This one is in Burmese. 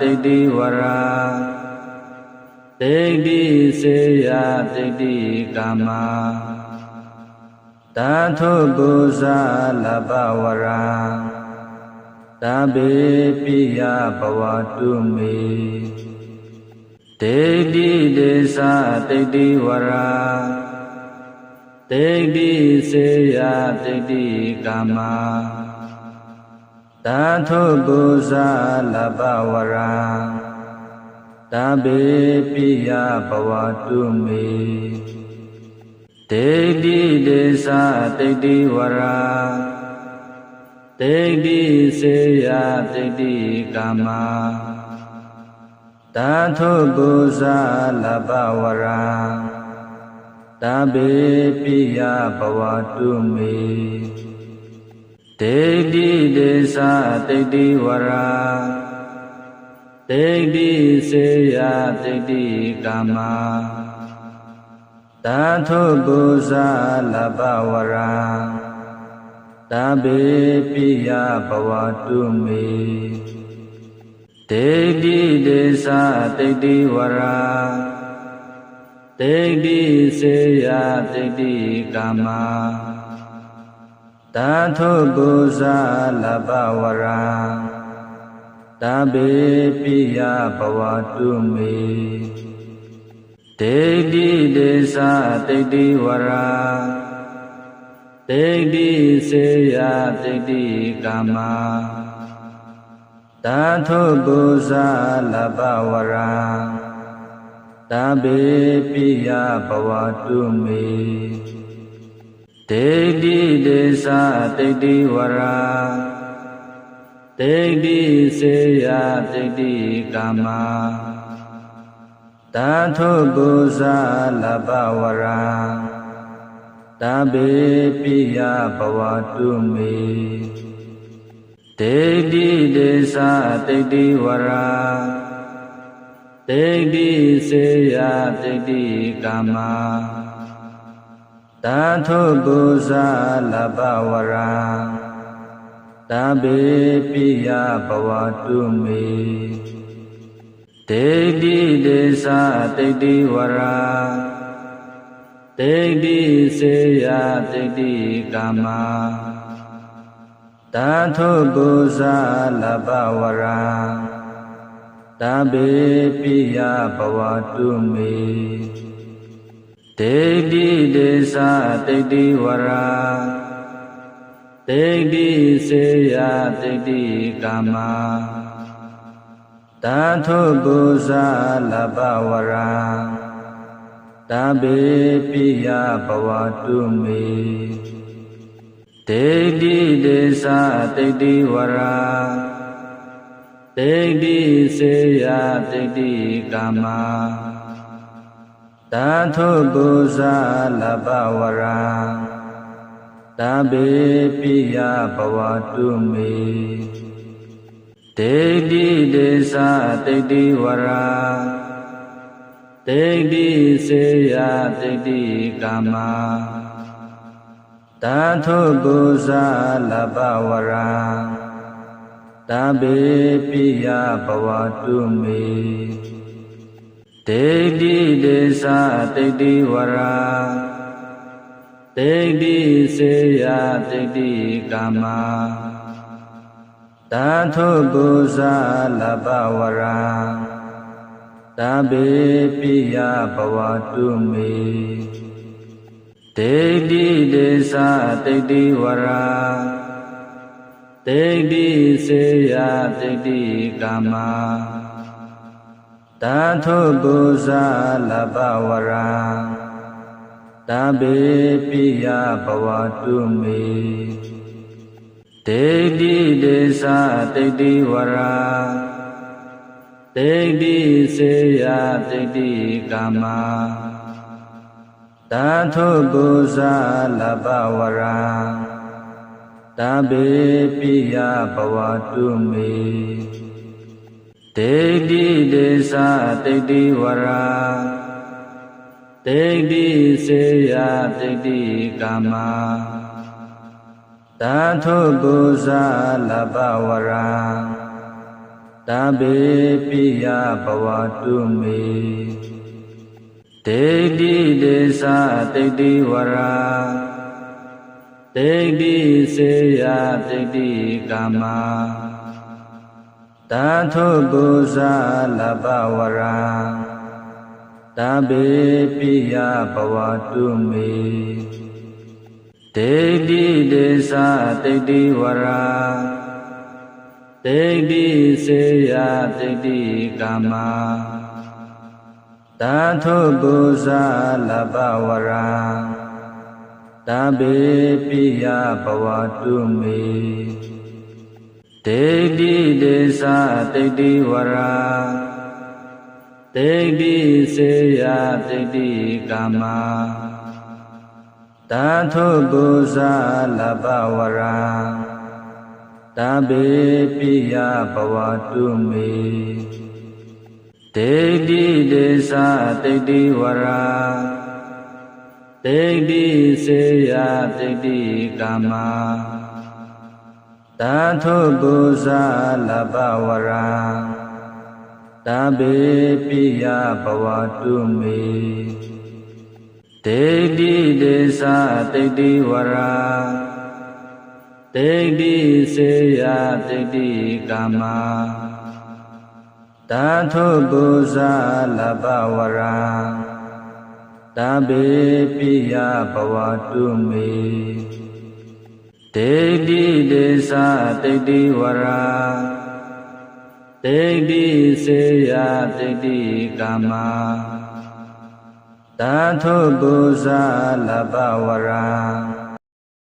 တိတ်တိဝရာဒိဋ္ဌိစေယဒိဋ္ဌိကာမသာထုပုဇာလဘဝရာသဗ္ဗေပိယဘဝတုမေဒိဋ္ဌိဒေသဒိဋ္ဌိဝရာဒိဋ္ဌိစေယဒိဋ္ဌိကာမသာထုပုဇာလဘဝရာသဗ္ဗေပိယဘဝတုမေဒိဋ္ဌိဒေသဒိဋ္ဌိဝရာဒိဋ္ဌိစေယဒိဋ္ဌိကာမ သာထုပုဇာလဘဝရာသဗ္ဗေပိယဘဝတုမေဒိဋ္ဌိဒေသဒိဋ္ဌိဝရာဒိဋ္ဌိစေယဒိဋ္ဌိကာမသာထုပုဇာလဘဝရာသဗ္ဗေပိယဘဝတုမေ ဒိဋ္ဌိဒေသဒိဋ္ဌိဝရာဒိဋ္ဌိစေယဒိဋ္ဌိကာမသာထုပုဇာလဘဝရာသဗ္ဗေပိယဘဝတုမေဒိဋ္ဌိဒေသဒိဋ္ဌိဝရာဒိဋ္ဌိစေယဒိဋ္ဌိကာမ သာထုပုဇာလဘဝရာသဗ္ဗေပိယဘဝတုမေဒိဋ္ဌိဒေသဒိဋ္ဌိဝရာဒိဋ္ဌိစေယဒိဋ္ဌိကာမသာထုပုဇာလဘဝရာသဗ္ဗေပိယဘဝတုမေ ဒိဋ္ဌိဒေသဒိဋ္ဌိဝရာဒိဋ္ဌိစေယဒိဋ္ဌိကာမသာထုပုဇာလဘဝရာသဗ္ဗေပိယဘဝတုမေဒိဋ္ဌိဒေသဒိဋ္ဌိဝရာဒိဋ္ဌိစေယဒိဋ္ဌိကာမ သာထုပုဇာလဘဝရာသဗ္ဗေပိယဘဝတုမေဒိဋ္ဌိဒေသဒိဋ္ဌိဝရာဒိဋ္ဌိစေယဒိဋ္ဌိကာမသာထုပုဇာလဘဝရာသဗ္ဗေပိယဘဝတုမေ ဒိဋ္ဌိဒေသဒိဋ္ဌိဝရာဒိဋ္ဌိစေယဒိဋ္ဌိကာမသာထုပုဇာလဘဝရာသဗ္ဗေပိယဘဝတုမေဒိဋ္ဌိဒေသဒိဋ္ဌိဝရာဒိဋ္ဌိစေယဒိဋ္ဌိကာမ သာထုပုဇာလဘဝရာသဗ္ဗေပိယဘဝတုမေဒိဋ္ဌိဒေသဒိဋ္ဌိဝရာဒိဋ္ဌိစေယဒိဋ္ဌိကာမသာထုပုဇာလဘဝရာသဗ္ဗေပိယဘဝတုမေ ဒိဋ္ဌိဒေသဒိဋ္ဌိဝရာဒိဋ္ဌိစေယဒိဋ္ဌိကာမသာထုပုဇာလဘဝရာသဗ္ဗေပိယဘဝတုမေဒိဋ္ဌိဒေသဒိဋ္ဌိဝရာဒိဋ္ဌိစေယဒိဋ္ဌိကာမ သာထုပုဇာလဘဝရာသဗ္ဗေပိယဘဝတုမေဒိဋ္ဌိဒေသဒိဋ္ဌိဝရာဒိဋ္ဌိစေယဒိဋ္ဌိကာမသာထုပုဇာလဘဝရာသတဘေပိယဘဝတုမေ ဒေတိဒေသတိတ်တိဝရာတေတိစေယတေတိကာမသာထုပုဇာလဘဝရာတဘေပိယဘဝတုမေတေတိဒေသတိတ်တိဝရာတေတိစေယတေတိကာမ သာထုပုဇာလဘဝရာတဘေပိယဘဝတုမေတေတိဒေသတိတ်တိဝရာတေတိစေယတေတိကာမသာထုပုဇာလဘဝရာတဘေပိယဘဝတုမေ တေတိဒေသတိတ်တိဝရာတေတိစေယတေတိကာမသာထုပုဇာလဘဝရာတဘေပိယဘဝတုမေတေတိဒေသတိတ်တိဝရာတေတိစေယတေတိကာမ သာထုပုဇာလဘဝရာတဘေပိယဘဝတုမေတေတိဒေသတိတိဝရာတေတိစေယတေတိကာမသာထုပုဇာလဘဝရာတဘေပိယဘဝတုမေ တေတိဒေသတိတိဝရာတေတိစေယတေတိကာမသာထုပုဇာလဘဝရာ